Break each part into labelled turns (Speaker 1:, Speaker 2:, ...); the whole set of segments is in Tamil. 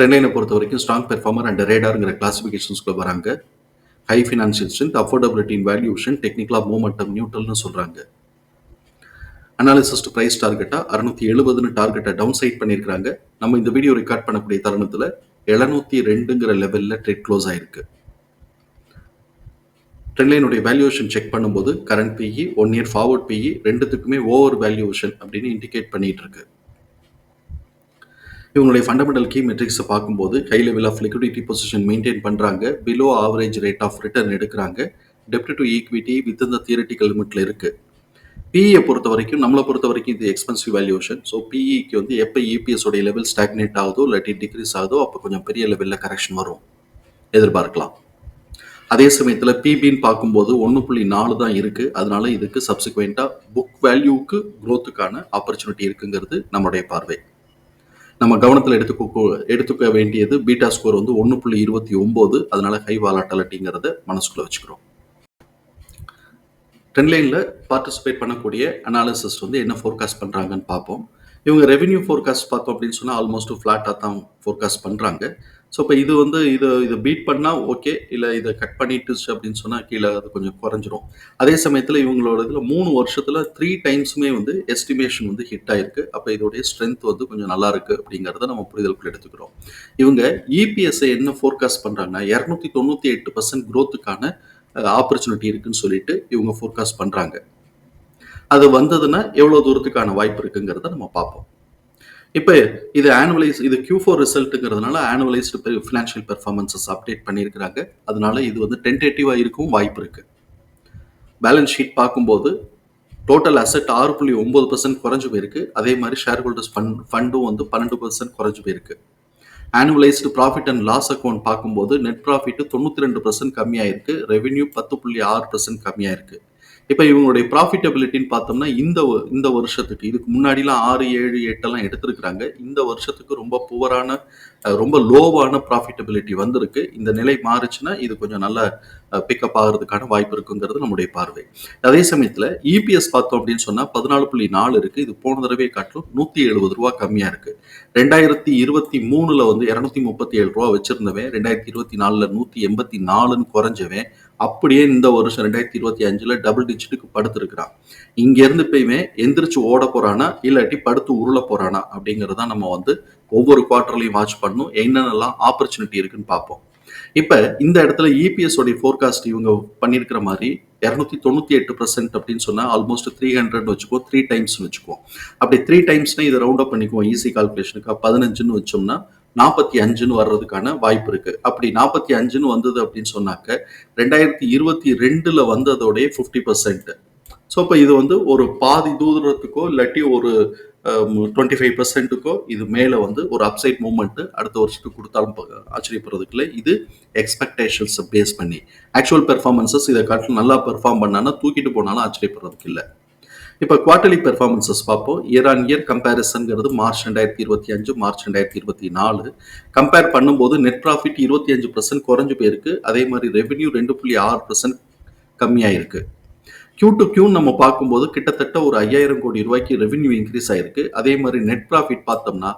Speaker 1: ட்ரெண்ட்லைனை பொறுத்த வரைக்கும் ஸ்ட்ராங் பெர்ஃபார்மர் அண்ட் ரேடாருங்கிற கிளாசிஃபிகேஷன்ஸ்குள்ள வராங்க. ஹை ஃபினான்ஷியல் ஸ்ட்ரென்த் அஃபோர்டபிலிட்டின் வேல்யூஷன் டெக்னிக்கலாக மூமெண்டம் நியூட்ரல்னு சொல்கிறாங்க அனாலிசிஸ்ட் ப்ரைஸ் டார்கெட்டாக அறுநூத்தி எழுபதுன்னு டார்கெட்டை டவுன் சைட் பண்ணியிருக்கிறாங்க. நம்ம இந்த வீடியோ ரெக்கார்ட் பண்ணக்கூடிய தருணத்தில் எழுநூத்தி ரெண்டுங்கிற லெவலில் ட்ரேட் க்ளோஸ் ஆயிருக்கு. ட்ரெண்ட்லைனுடைய வேல்யூவேஷன் செக் பண்ணும்போது current PE one year forward PE ரெண்டுத்துக்குமே ஓவர் வேல்யூவேஷன் அப்படின்னு இண்டிகேட் பண்ணிட்டு இருக்கு. இவங்களுடைய ஃபண்டமெண்டல் கீ மெட்ரிக்ஸை பார்க்கும்போது high level of liquidity position maintain பண்ணுறாங்க below average rate of return எடுக்கிறாங்க. டெப்ட் டு ஈக்விட்டி வித் இந்த தியரட்டிக்கல் லிமிட்டில் இருக்குது பிஇயை பொறுத்த வரைக்கும் நம்மளை பொறுத்த வரைக்கும் இது எக்ஸ்பென்சிவ் வேல்யூஷன் ஸோ பிஇக்கு வந்து எப்போ இபிஎஸ் உடைய லெவல் ஸ்டாக்னேட் ஆகுதோ இல்லாட்டி டிக்ரீஸ் ஆகுதோ அப்போ கொஞ்சம் பெரிய லெவலில் கரெக்ஷன் வரும். எதிர்பார்க்கலாம். அதே சமயத்தில் பிபின்னு பார்க்கும்போது ஒன்று புள்ளி நாலு தான் இருக்குது அதனால இதுக்கு சப்சிக்வெண்ட்டாக புக் வேல்யூவுக்கு க்ரோத்துக்கான ஆப்பர்ச்சுனிட்டி இருக்குங்கிறது நம்முடைய பார்வை. நம்ம கவனத்தில் எடுத்துக்க எடுத்துக்க வேண்டியது பீட்டா ஸ்கோர் வந்து ஒன்று புள்ளி இருபத்தி ஒம்போது அதனால ஹை வாலாட்டலிட்டிங்கிறத மனசுக்குள்ளே வச்சுக்கிறோம். ட்ரெண்ட்லைனில் பார்ட்டிசிபேட் பண்ணக்கூடிய அனாலிசிஸ் வந்து என்ன ஃபோர்காஸ்ட் பண்ணுறாங்கன்னு பார்ப்போம். இவங்க ரெவென்யூ ஃபோர்காஸ்ட் பார்த்தோம் அப்படின்னு சொன்னால் ஆல்மோஸ்ட் ஃப்ளாட்டாக தான் ஃபோர்காஸ்ட் பண்ணுறாங்க ஸோ இப்போ இது வந்து இதை இதை பீட் பண்ணால் ஓகே இல்லை இதை கட் பண்ணிட்டு அப்படின்னு சொன்னால் கீழே அது கொஞ்சம் குறைஞ்சிரும். அதே சமயத்தில் இவங்களோட இதில் மூணு வருஷத்தில் த்ரீ டைம்ஸுமே வந்து எஸ்டிமேஷன் வந்து ஹிட் ஆயிருக்கு. அப்போ இதோடைய ஸ்ட்ரென்த் வந்து கொஞ்சம் நல்லா இருக்கு அப்படிங்கிறத நம்ம புரிதலுக்குள் எடுத்துக்கிறோம். இவங்க இபிஎஸ்ஐ என்ன ஃபோர்காஸ்ட் பண்ணுறாங்கன்னா இரநூத்தி தொண்ணூற்றி எட்டு பர்சன்ட் க்ரோத்துக்கான ஆப்பர்ச்சுனிட்டி இருக்குன்னு சொல்லிட்டு இவங்க ஃபோர்காஸ்ட் பண்ணுறாங்க அது வந்ததுன்னா எவ்வளோ தூரத்துக்கான வாய்ப்பு இருக்குங்கிறத நம்ம பார்ப்போம். இப்போ இது ஆனுவலைஸ் இது கியூ ஃபோர் ரிசல்ட்டுங்கிறதுனால ஆனுவலைஸ்டு ஃபினான்ஷியல் பெர்ஃபார்மன்சஸ் அப்டேட் பண்ணியிருக்கிறாங்க. அதனால இது வந்து டென்டேட்டிவாக இருக்கும் வாய்ப்பு இருக்குது பேலன்ஸ் ஷீட் பார்க்கும்போது டோட்டல் அசெட் ஆறு புள்ளி ஒம்பது பர்சன்ட் குறைஞ்சு போயிருக்கு. அதே மாதிரி ஷேர் ஹோல்டர்ஸ் ஃபண்ட் ஃபண்டும் வந்து பன்னெண்டு பர்சன்ட் குறைஞ்சு போயிருக்கு. Annualised profit and loss account பார்க்கும்போது நெட் ப்ராஃபிட் தொண்ணூற்றி ரெண்டு பர்சன்ட் கம்மியாயிருக்கு. ரெவென்யூ பத்து புள்ளி ஆறு பர்சன்ட் கம்மியாயிருக்கு. இப்போ இவங்களுடைய ப்ராஃபிட்டபிலிட்டின்னு பார்த்தோம்னா இந்த இந்த வருஷத்துக்கு இதுக்கு முன்னாடிலாம் ஆறு ஏழு எட்டெல்லாம் எடுத்திருக்கிறாங்க. இந்த வருஷத்துக்கு ரொம்ப புவரான ரொம்ப லோவான ப்ராஃபிட்டபிலிட்டி வந்திருக்கு. இந்த நிலை மாறுச்சுன்னா இது கொஞ்சம் நல்ல பிக்கப் ஆகிறதுக்கான வாய்ப்பு இருக்குங்கிறது நம்முடைய பார்வை. அதே சமயத்தில் இபிஎஸ் பார்த்தோம் அப்படின்னு சொன்னால் பதினாலு புள்ளி நாலு இருக்குது இது போன தடவை காட்டிலும் நூற்றி எழுபது ரூபா கம்மியாக இருக்குது ரெண்டாயிரத்தி இருபத்தி மூணில் வந்து இரநூத்தி முப்பத்தி ஏழு ரூபா வச்சுருந்தவன் ரெண்டாயிரத்தி இருபத்தி நாலில் நூற்றி எண்பத்தி நாலுன்னு குறைஞ்சவன் அப்படியே இந்த வருஷம் ரெண்டாயிரத்தி இருபத்தி அஞ்சுல டபுள் டிஜிட்டுக்கு படுத்துருக்கிறான். இங்க இருந்து எந்திரிச்சு ஓட போறானா இல்லாட்டி படுத்து உருள போறானா அப்படிங்கறத நம்ம வந்து ஒவ்வொரு குவார்டர்லையும் வாட்ச் பண்ணும். என்னென்னலாம் ஆப்பர்ச்சுனிட்டி இருக்குன்னு பார்ப்போம். இப்போ இந்த இடத்துல இபிஎஸ் உடைய ஃபோர்காஸ்ட் இவங்க பண்ணியிருக்கிற மாதிரி இரநூத்தி தொண்ணூத்தி எட்டு பர்சன்ட் அப்படின்னு சொன்னா ஆல்மோஸ்ட் த்ரீ ஹண்ட்ரட் வச்சுக்கோ த்ரீ டைம்ஸ் வச்சுக்கோ. அப்படி த்ரீ டைம்ஸ்னா இதை ரவுண்ட் அப் பண்ணிக்குவோம் ஈஸி கால்குலேஷனுக்கு பதினஞ்சுன்னு வச்சோம்னா நாற்பத்தி அஞ்சுன்னு வர்றதுக்கான வாய்ப்பு இருக்கு. அப்படி நாற்பத்தி அஞ்சுன்னு வந்தது அப்படின்னு சொன்னாக்க ரெண்டாயிரத்தி இருபத்தி ரெண்டுல வந்ததோடைய ஃபிஃப்டி பர்சன்ட் ஸோ இப்போ இது வந்து ஒரு பாதி தூரத்துக்கோ இல்லாட்டி ஒரு டுவெண்ட்டி ஃபைவ் பர்சன்ட்டுக்கோ இது மேலே வந்து ஒரு அப்சைட் மூமெண்ட்டு அடுத்த வருஷத்துக்கு கொடுத்தாலும் ஆச்சரியப்படுறதுக்கு இல்லை இது எக்ஸ்பெக்டேஷன்ஸை பேஸ் பண்ணி ஆக்சுவல் பெர்ஃபார்மன்சஸ் இதை காட்டில் நல்லா பெர்ஃபார்ம் பண்ணானா தூக்கிட்டு போனாலும் ஆச்சரியப்படுறதுக்கு இல்லை இப்போ குவார்டர்லி பெர்ஃபார்மன்சஸ் பார்ப்போம். இயர் ஆன் இயர் கம்பேரிசன்கிறது மார்ச் ரெண்டாயிரத்தி இருபத்தி அஞ்சு மார்ச் ரெண்டாயிரத்தி இருபத்தி நாலு. கம்பேர் பண்ணும்போது நெட் ப்ராஃபிட் இருபத்தி அஞ்சு பர்சன்ட் குறைஞ்சு போயிருக்கு. அதே மாதிரி ரெவென்யூ ரெண்டு புள்ளி ஆறு பர்சன்ட் கம்மியாயிருக்கு. கியூ டு கியூ நம்ம பார்க்கும்போது கிட்டத்தட்ட ஒரு ஐயாயிரம் கோடி ரூபாய்க்கு ரெவென்யூ இன்க்ரீஸ் ஆயிருக்கு. அதே மாதிரி நெட் ப்ராஃபிட் பார்த்தோம்னா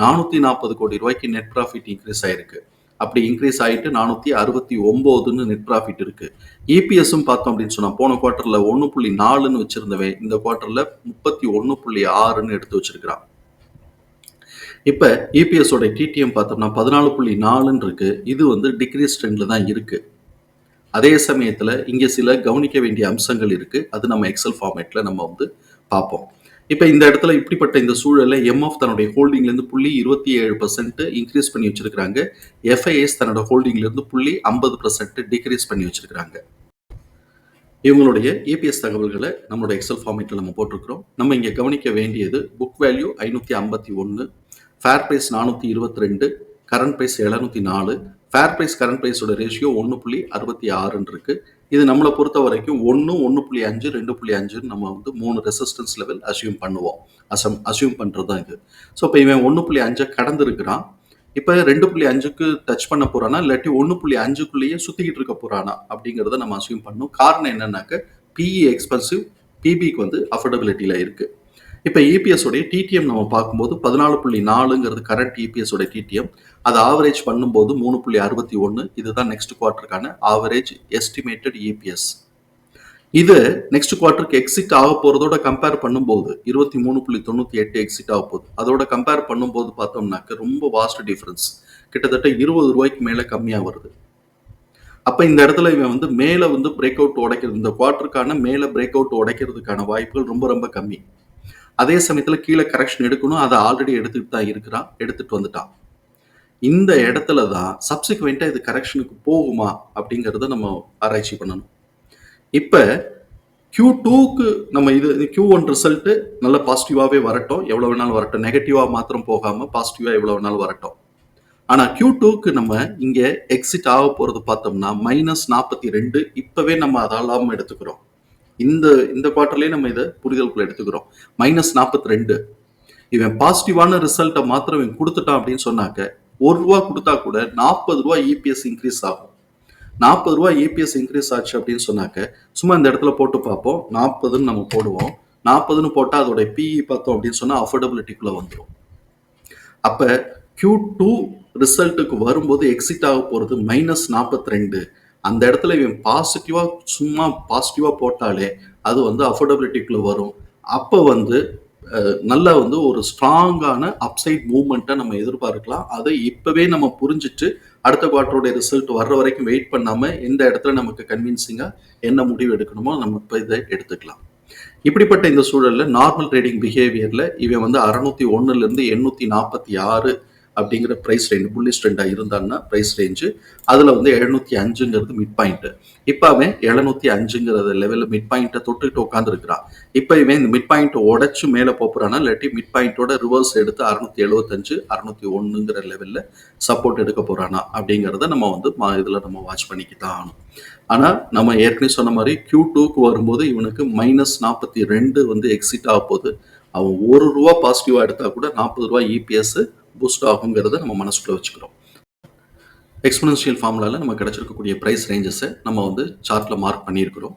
Speaker 1: நானூற்றி நாற்பது கோடி ரூபாய்க்கு நெட் ப்ராஃபிட் இன்க்ரீஸ் ஆயிருக்கு. அப்படி இன்க்ரீஸ் ஆகிட்டு நானூற்றி அறுபத்தி ஒம்போதுன்னு நெட் ப்ராஃபிட் இருக்குது இபிஎஸும் பார்த்தோம் அப்படின்னு சொன்னால் போன குவார்ட்டரில் ஒன்று புள்ளி நாலுன்னு வச்சிருந்தவன் இந்த குவார்ட்டரில் முப்பத்தி ஒன்று புள்ளி ஆறுன்னு எடுத்து வச்சிருக்கிறான். இப்போ இபிஎஸோட டிடிஎம் பார்த்தோம்னா பதினாலு புள்ளி நாலுன்னு இருக்குது இது வந்து டிக்ரீஸ் ட்ரெண்டில் தான் இருக்குது அதே சமயத்தில் இங்கே சில கவனிக்க வேண்டிய அம்சங்கள் இருக்குது அது நம்ம எக்ஸல் ஃபார்மேட்டில் நம்ம வந்து பார்ப்போம். இப்போ இந்த இடத்துல இப்படிப்பட்ட இந்த சூழலில் எம்எஃப் தன்னுடைய ஹோல்டிங்லேருந்து புள்ளி இருபத்தி ஏழு பர்சன்ட் இன்க்ரீஸ் பண்ணி வச்சிருக்கிறாங்க. எஃப்ஐஎஸ் தன்னோட ஹோல்டிங்லேருந்து புள்ளி ஐம்பது பர்சன்ட் டிக்ரீஸ் பண்ணி வச்சிருக்கிறாங்க. இவங்களுடைய ஏபிஎஸ் தகவல்களை நம்மளோட எக்ஸல் ஃபார்மேட்டில் நம்ம போட்டிருக்கிறோம். நம்ம இங்கே கவனிக்க வேண்டியது புக் வேல்யூ ஐநூற்றி ஐம்பத்தி ஒன்று ஃபேர் ப்ரைஸ் நானூற்றி இருபத்தி ரெண்டு கரண்ட் ப்ரைஸ் எழுநூற்றி நாலு ஃபேர் ப்ரைஸ் கரண்ட் ப்ரைஸோட ரேஷியோ ஒன்று புள்ளி அறுபத்தி ஆறுன்னு இருக்குது இது நம்மளை பொறுத்த வரைக்கும் ஒன்று ஒன்று புள்ளி அஞ்சு ரெண்டு புள்ளி அஞ்சுன்னு நம்ம வந்து மூணு ரெசிஸ்டன்ஸ் லெவல் அசியூம் பண்ணுவோம். அசம் அசியூம் பண்ணுறது தான் இது. ஸோ இப்போ இவன் ஒன்று புள்ளி அஞ்சை கடந்துருக்கிறான். இப்போ ரெண்டு புள்ளி அஞ்சுக்கு டச் பண்ண போறானா? இல்லாட்டி ஒன்று புள்ளி அஞ்சுக்குள்ளேயே சுற்றிக்கிட்டு இருக்க போறானா? அப்படிங்கிறத நம்ம அசியூம் பண்ணணும் காரணம் என்னன்னாக்க பிஇ எக்ஸ்பென்சிவ் பிபிக்கு வந்து அஃபோர்டபிலிட்டியில் இருக்குது இப்போ இபிஎஸ் உடைய டிடிஎம் நம்ம பார்க்கும்போது பதினாலு புள்ளி நாலுங்கிறது கரண்ட் இபிஎஸ் உடைய டிடிஎம் அதை ஆவரேஜ் பண்ணும்போது மூணு புள்ளி அறுபத்தி ஒன்று இதுதான் நெக்ஸ்ட் குவார்ட்டருக்கான ஆவரேஜ் எஸ்டிமேட்டட் இபிஎஸ் இது நெக்ஸ்ட் குவார்ட்டருக்கு எக்ஸிட் ஆக போகிறதோட கம்பேர் பண்ணும்போது இருபத்தி மூணு புள்ளி தொண்ணூற்றி எட்டு எக்ஸிட் ஆக போகுது. அதோட கம்பேர் பண்ணும்போது பார்த்தோம்னாக்க ரொம்ப வாஸ்ட் டிஃப்ரென்ஸ் கிட்டத்தட்ட இருபது ரூபாய்க்கு மேலே கம்மியாக வருது. அப்போ இந்த இடத்துல இவன் வந்து மேலே வந்து பிரேக் அவுட் உடைக்கிறது இந்த குவார்ட்டருக்கான மேலே பிரேக் அவுட் உடைக்கிறதுக்கான வாய்ப்புகள் ரொம்ப ரொம்ப கம்மி. அதே சமயத்தில் கீழே கரெக்ஷன் எடுக்கணும். அதை ஆல்ரெடி எடுத்துட்டு தான் இருக்கிறான். எடுத்துட்டு வந்துட்டான். இந்த இடத்துல தான் சப்சிக்வெண்ட்டாக இது கரெக்ஷனுக்கு போகுமா அப்படிங்கிறத நம்ம ஆராய்ச்சி பண்ணணும். இப்போ கியூ டூக்கு நம்ம இது கியூ ஒன் ரிசல்ட்டு நல்ல பாசிட்டிவாகவே வரட்டும். எவ்வளோ வேணாலும் வரட்டும். நெகட்டிவாக மாத்திரம் போகாமல் பாசிட்டிவாக எவ்வளோ வேணாலும் வரட்டும். ஆனால் கியூ டூக்கு நம்ம இங்கே எக்ஸிட் ஆக போகிறது பார்த்தோம்னா மைனஸ் நாற்பத்தி ரெண்டு. இப்போவே நம்ம அதெல்லாம் எடுத்துக்கிறோம். இந்த இந்த குவார்டர்லயே நம்ம இதை புரிதலுக்குள்ள எடுத்துக்கிறோம். மைனஸ் நாற்பத்தி ரெண்டு இவன் பாசிட்டிவான ரிசல்ட்டை மாத்திரம் இவன் கொடுத்துட்டான் அப்படின்னு சொன்னாக்க ஒரு ரூபா கொடுத்தா கூட நாற்பது ரூபா இபிஎஸ் இன்க்ரீஸ் ஆகும். நாற்பது ரூபா இபிஎஸ் இன்க்ரீஸ் ஆச்சு அப்படின்னு சொன்னாக்க சும்மா இந்த இடத்துல போட்டு பார்ப்போம். நாற்பதுன்னு நம்ம போடுவோம். நாற்பதுன்னு போட்டால் அதோட பிஇ பார்த்தோம் அப்படின்னு சொன்னால் அஃபோர்டபிலிட்டிக்குள்ளே வந்துடும் அப்போ கியூ டூ ரிசல்ட்டுக்கு வரும்போது எக்ஸிட் ஆக போகிறது மைனஸ் நாற்பத்தி ரெண்டு அந்த இடத்துல இவன் பாசிட்டிவாக சும்மா பாசிட்டிவாக போட்டாலே அது வந்து அஃபோர்டபிலிட்டிக்குள்ளே வரும். அப்போ வந்து நல்லா வந்து ஒரு ஸ்ட்ராங்கான அப்சைட் மூவ்மெண்ட்டை நம்ம எதிர்பார்க்கலாம். அதை இப்போவே நம்ம புரிஞ்சுட்டு அடுத்த குவார்ட்டரோட ரிசல்ட் வர்ற வரைக்கும் வெயிட் பண்ணாமல் எந்த இடத்துல நமக்கு கன்வின்சிங்காக என்ன முடிவு எடுக்கணுமோ நம்ம இப்போ இதை எடுத்துக்கலாம். இப்படிப்பட்ட இந்த சூழல்ல நார்மல் ட்ரேடிங் பிஹேவியர்ல இவன் வந்து அறுநூத்தி ஒன்றுலேருந்து இருந்து எண்ணூத்தி நாற்பத்தி ஆறு அப்படிங்கிற ப்ரைஸ் ரேஞ்ச் புல்லிஷ் ட்ரெண்டாக இருந்தான்னா ப்ரைஸ் ரேஞ்சு அதில் வந்து எழுநூத்தி அஞ்சுங்கிறது மிட் பாயிண்ட்டு இப்போ அவன் எழுநூத்தி அஞ்சுங்கிறத லெவலில் மிட் பாயிண்ட்டை தொட்டுட்டு உட்காந்துருக்கிறான் இப்போ இவன் இந்த மிட் பாயிண்ட்டை உடச்சு மேலே போகிறானா இல்லாட்டி மிட் பாயிண்ட்டோட ரிவர்ஸ் எடுத்து அறுநூத்தி எழுபத்தஞ்சு அறுநூத்தி ஒன்றுங்கிற லெவலில் சப்போர்ட் எடுக்க போகிறானா அப்படிங்கிறத நம்ம வந்து இதில் நம்ம வாட்ச் பண்ணிக்க தான் ஆகணும். ஆனால் நம்ம ஏற்கனவே சொன்ன மாதிரி கியூ டூக்கு வரும்போது இவனுக்கு மைனஸ் நாற்பத்தி ரெண்டு வந்து எக்ஸிட் ஆக போகுது. அவன் ஒரு ரூபா பாசிட்டிவாக எடுத்தால் கூட நாற்பது ரூபா இபிஎஸ் பூஸ்ட் ஆகுங்கிறத நம்ம மனசுக்குள்ள வச்சுக்கிறோம். எக்ஸ்பனன்ஷியல் ஃபார்முலாவில் நம்ம கிடச்சிருக்கக்கூடிய ப்ரைஸ் ரேஞ்சஸை நம்ம வந்து சார்ட்டில் மார்க் பண்ணியிருக்கிறோம்.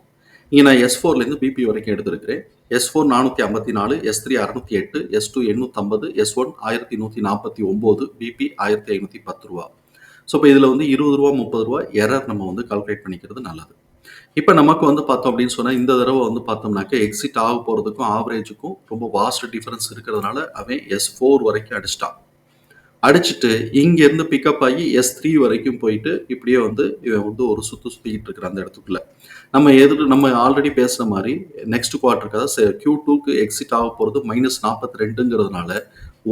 Speaker 1: இங்கே நான் எஸ் ஃபோர்லேருந்து பிபி வரைக்கும் எடுத்திருக்கிறேன். எஸ் ஃபோர் நானூற்றி ஐம்பத்தி நாலு எஸ் த்ரீ அறுநூத்தி எட்டு எஸ் டூ எண்ணூற்றம்பது எஸ் ஒன் ஆயிரத்தி நூற்றி நாற்பத்தி ஒம்பது பிபி ஆயிரத்தி ஐநூற்றி பத்து ரூபா. ஸோ இப்போ இதில் வந்து இருபது ரூபா முப்பது ரூபா எரர் நம்ம வந்து கால்குலேட் பண்ணிக்கிறது நல்லது. இப்போ நமக்கு வந்து பார்த்தோம் அப்படின்னு சொன்னால் இந்த தடவை வந்து பார்த்தோம்னாக்க எக்ஸிட் ஆக போகிறதுக்கும் ஆவரேஜுக்கும் ரொம்ப வாஸ்ட் டிஃபரன்ஸ் இருக்கிறதுனால அவன் எஸ் ஃபோர் வரைக்கும் அடிச்சிட்டான். அடிச்சுட்டு இங்கேருந்து பிக்கப் ஆகி எஸ் த்ரீ வரைக்கும் போயிட்டு இப்படியே வந்து இவன் வந்து ஒரு சுற்று சுற்றிக்கிட்டு இருக்கிற அந்த இடத்துக்குள்ள. நம்ம எதிர் நம்ம ஆல்ரெடி பேசுகிற மாதிரி நெக்ஸ்ட் குவார்ட்டருக்காக கியூ டூக்கு எக்ஸிட் ஆக போகிறது மைனஸ் நாற்பத்தி ரெண்டுங்கிறதுனால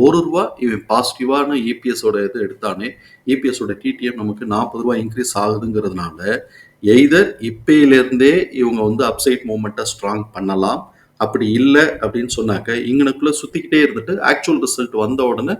Speaker 1: ஒரு ரூபா இவன் பாசிட்டிவான இபிஎஸோட இது எடுத்தானே இபிஎஸோட டிடிஎம் நமக்கு நாற்பது ரூபா இன்க்ரீஸ் ஆகுதுங்கிறதுனால எய்தர் இப்பையிலேருந்தே இவங்க வந்து அப்சைட் மூமெண்ட்டை ஸ்ட்ராங் பண்ணலாம். அப்படி இல்லை அப்படின்னு சொன்னாக்க இங்கனுக்குள்ள சுற்றிக்கிட்டே இருந்துட்டு ஆக்சுவல் ரிசல்ட் வந்த உடனே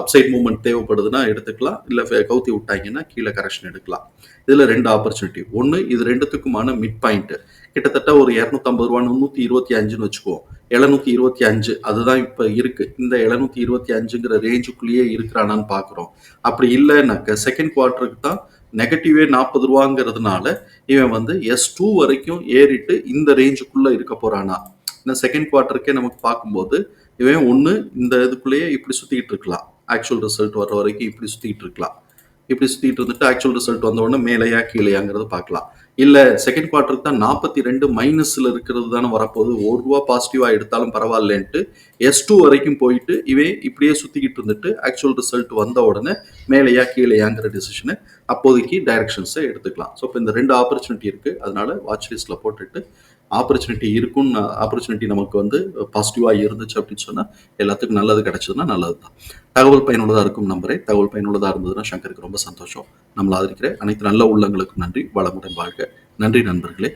Speaker 1: அப்சைட் மூவ்மெண்ட் தேவைப்படுதுன்னா எடுத்துக்கலாம். இல்லை கவுத்தி விட்டாங்கன்னா கீழே கரெக்ஷன் எடுக்கலாம். இதில் ரெண்டு ஆப்பர்ச்சுனிட்டி ஒன்று இது ரெண்டுத்துக்குமான மிட் பாயிண்ட் கிட்டத்தட்ட ஒரு இரநூத்தம்பது ரூபா முந்நூற்றி இருபத்தி அஞ்சுன்னு வச்சுக்குவோம். எழுநூத்தி இருபத்தி அஞ்சு அதுதான் இப்போ இருக்கு. இந்த எழுநூத்தி இருபத்தி அஞ்சுங்கிற ரேஞ்சுக்குள்ளேயே இருக்கிறானான்னு பார்க்குறோம். அப்படி இல்லைன்னாக்க செகண்ட் குவார்ட்டருக்கு தான் நெகட்டிவே நாற்பது ரூபாங்கிறதுனால இவன் வந்து எஸ் டூ வரைக்கும் ஏறிட்டு இந்த ரேஞ்சுக்குள்ளே இருக்க போறானா. இந்த செகண்ட் குவார்ட்டருக்கே நமக்கு பார்க்கும்போது இவன் ஒன்று இந்த இதுக்குள்ளேயே இப்படி சுற்றிக்கிட்டு இருக்கலாம். ஆக்சுவல் ரிசல்ட் வர்ற வரைக்கும் இப்படி சுத்திக்கிட்டு இருக்கலாம். இப்படி சுத்திட்டு இருந்துட்டு ஆக்சுவல் ரிசல்ட் வந்த உடனே மேலையா கீழேயாங்கிறத பார்க்கலாம். இல்ல செகண்ட் குவார்ட்டருக்கு தான் நாற்பத்தி ரெண்டு மைனஸ்ல இருக்கிறது தானே வரப்போகுது. ஒரு ரூபா பாசிட்டிவா எடுத்தாலும் பரவாயில்லன்ட்டு எஸ் டூ வரைக்கும் போயிட்டு இவன் இப்படியே சுத்திக்கிட்டு இருந்துட்டு ஆக்சுவல் ரிசல்ட் வந்த உடனே மேலையா கீழேயாங்கிற டிசிஷனை அப்போதைக்கு டைரக்ஷன்ஸை எடுத்துக்கலாம். ஸோ இப்போ இந்த ரெண்டு ஆப்பர்ச்சுனிட்டி இருக்குது அதனால வாட்ச் லிஸ்ட்டில் போட்டுட்டு ஆப்பர்ச்சுனிட்டி இருக்குன்னு ஆப்பர்ச்சுனிட்டி நமக்கு வந்து பாசிட்டிவாக இருந்துச்சு அப்படின்னு சொன்னால் எல்லாத்துக்கும் நல்லது கிடைச்சதுன்னா நல்லது தான் தகவல் பயனுள்ளதாக இருக்கும் நம்பரே தகவல் பயனுள்ளதாக இருந்ததுன்னா சங்கருக்கு ரொம்ப சந்தோஷம். நம்மளை ஆதரிக்கிற அனைத்து நல்ல உள்ளங்களுக்கும் நன்றி. வளமுடன் வாழ்க. நன்றி நண்பர்களே.